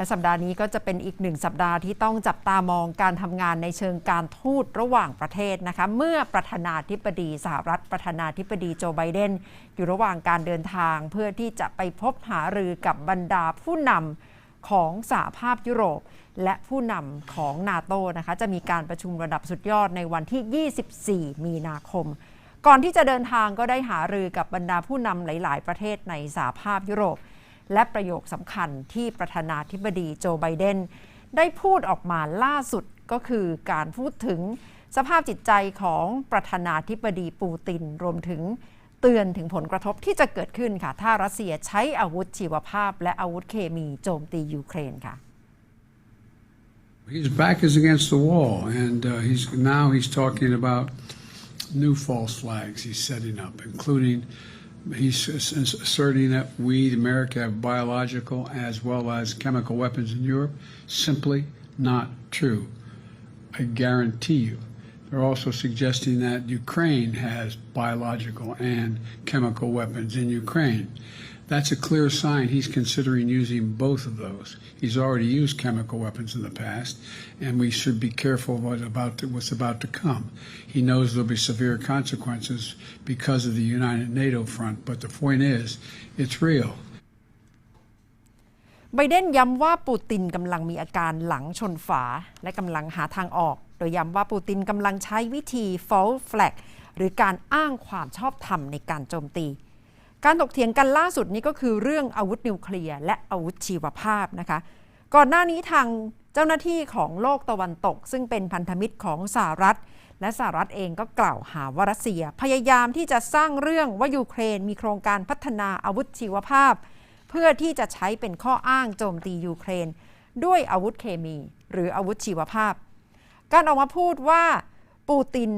และสัปดาห์นี้ก็จะเป็นอีกหนึ่งสัปดาห์ที่ต้องจับตามองการทำงานในเชิงการทูตระหว่างประเทศนะคะเมื่อประธานาธิบดีสหรัฐประธานาธิบดีโจไบเดนอยู่ระหว่างการเดินทาง เพื่อที่จะไปพบหารือกับบรรดาผู้นำของสหภาพยุโรป และผู้นำของนาโตนะคะจะมีการประชุมระดับสุดยอดในวันที่ 24 มีนาคมก่อนที่จะเดินทางก็ได้หารือกับบรรดาผู้นำหลาย ๆ ประเทศในสหภาพยุโรป และประโยคสำคัญที่ประธานาธิบดีโจไบเดนได้พูดออกมาล่าสุดก็คือการพูดถึงสภาพจิตใจของประธานาธิบดีปูติน รวมถึงเตือนถึงผลกระทบที่จะเกิดขึ้นค่ะ ถ้ารัสเซียใช้อาวุธชีวภาพ และอาวุธเคมีโจมตียูเครนค่ะ His back is against the wall, and uh, he's now he's talking about new false flags he's setting up, including he's asserting that we, America, have biological as well as chemical weapons in Europe. Simply not true. I guarantee you. They're also suggesting that Ukraine has biological and chemical weapons in Ukraine. That's a clear sign he's considering using both of those. He's already used chemical weapons in the past, and we should be careful what about to, what's about to come. He knows there'll be severe consequences because of the United NATO front, but the point is, it's real. ไบเดนย้ำว่าปูตินกำลังมีอาการหลังชนฝา และกำลังหาทางออก โดยย้ำว่าปูตินกำลังใช้วิธี false flag หรือการอ้างความชอบธรรมในการโจมตี การถกเถียงกันล่าสุดนี้ก็คือเรื่องอาวุธนิวเคลียร์และอาวุธชีวภาพนะคะ ก่อนหน้านี้ทางเจ้าหน้าที่ของโลกตะวันตก ซึ่งเป็นพันธมิตรของสหรัฐ และสหรัฐเองก็กล่าวหาว่ารัสเซีย พยายามที่จะสร้างเรื่องว่ายูเครนมีโครงการพัฒนาอาวุธชีวภาพ เพื่อที่จะใช้เป็นข้ออ้างโจมตียูเครน ด้วยอาวุธเคมี หรืออาวุธชีวภาพ การออกมาพูดว่าปูติน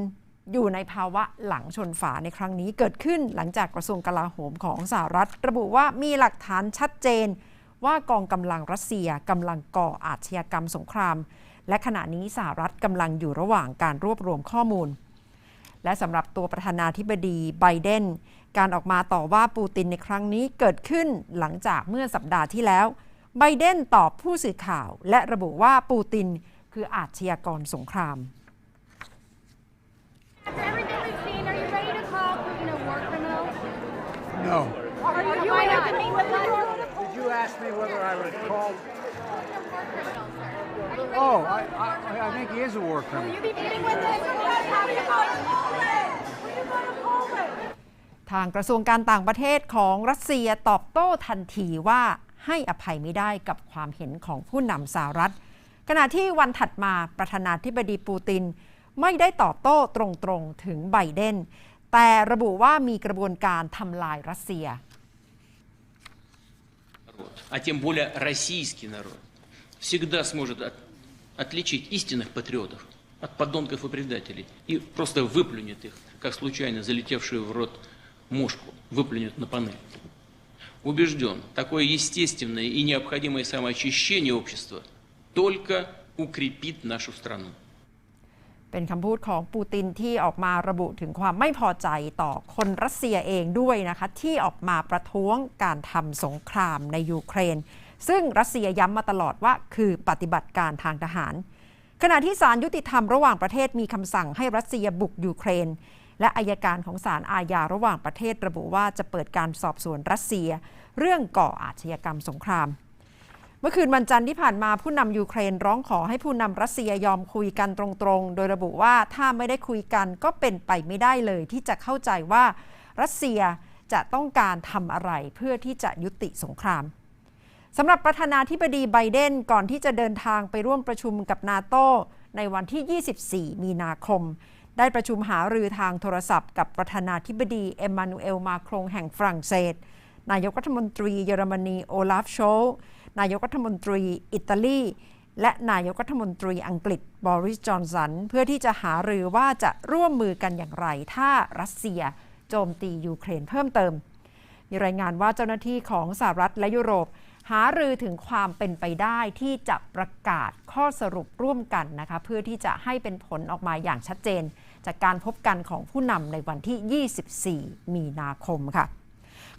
อยู่ในภาวะหลังชนฝาในครั้งนี้เกิดขึ้นหลังจากกระทรวงกลาโหมของสหรัฐ ระบุว่ามีหลักฐานชัดเจน ว่ากองกำลังรัสเซียกำลังก่ออาชญากรรมสงคราม และขณะนี้สหรัฐกำลังอยู่ระหว่างการรวบรวมข้อมูล และสำหรับตัวประธานาธิบดีไบเดนการออกมาต่อว่าปูตินในครั้งนี้เกิดขึ้นหลังจากเมื่อสัปดาห์ที่แล้วไบเดนตอบผู้สื่อข่าว และระบุว่าปูตินคืออาชญากรสงคราม After everything we've seen, are you ready to call Putin a war criminal? No. Are you, Why not? to meet with us? Did you ask me whether I would call? War criminal, sir. Are you ready Oh, to I, I, I think he is a war Will criminal. you be meeting with us? Will you go to Poland? Will you go to Poland? ทางกระทรวงการต่างประเทศของรัสเซียตอบโต้ทันทีว่าให้อภัยไม่ได้กับความเห็นของผู้นำสหรัฐ ขณะที่วันถัดมาประธานาธิบดีปูติน ไม่ได้ตอบโต้ตรงๆถึงไบเดน แต่ระบุว่ามีกระบวนการทำลายรัสเซีย народ, а тем более российский народ, всегда сможет от- отличить истинных патриотов от подонков и предателей и просто выплюнет их, как случайно залетевшую в рот мушку, выплюнет на панель. Убежден, такое естественное и необходимое самоочищение общества только укрепит нашу страну. เป็นคำพูดของปูตินที่ออกมาระบุถึงความไม่พอใจต่อคนรัสเซียเองด้วยนะคะที่ออกมาประท้วงการทำสงครามในยูเครน ซึ่งรัสเซียย้ำมาตลอดว่าคือปฏิบัติการทางทหาร ขณะที่ศาลยุติธรรมระหว่างประเทศมีคำสั่งให้รัสเซียบุกยูเครน และอายการของศาลอาญาระหว่างประเทศระบุว่าจะเปิดการสอบสวนรัสเซีย เรื่องก่ออาชญากรรมสงคราม เมื่อคืนวันจันทร์ที่ผ่านมาผู้นำยูเครนร้องขอให้ผู้นำรัสเซียยอมคุยกันตรงๆ โดยระบุว่าถ้าไม่ได้คุยกันก็เป็นไปไม่ได้เลย ที่จะเข้าใจว่ารัสเซียจะต้องการทำอะไรเพื่อที่จะยุติสงครามสำหรับประธานาธิบดีไบเดนก่อนที่จะเดินทางไปร่วมประชุมกับนาโตในวันที่ 24 มีนาคม ได้ประชุมหารือทางโทรศัพท์กับประธานาธิบดีเอมมานูเอลมาโครงแห่งฝรั่งเศส นายกรัฐมนตรีเยอรมนีโอลาฟโชล นายกรัฐมนตรีอิตาลี และนายกรัฐมนตรีอังกฤษบอริสจอนสัน เพื่อที่จะหารือว่าจะร่วมมือกันอย่างไร ถ้ารัสเซียโจมตียูเครนเพิ่มเติม มีรายงานว่าเจ้าหน้าที่ของสหรัฐและยุโรป หารือถึงความเป็นไปได้ที่จะประกาศข้อสรุปร่วมกันนะคะเพื่อที่จะให้เป็นผลออกมาอย่างชัดเจน จากการพบกันของผู้นำในวันที่ 24 มีนาคมค่ะ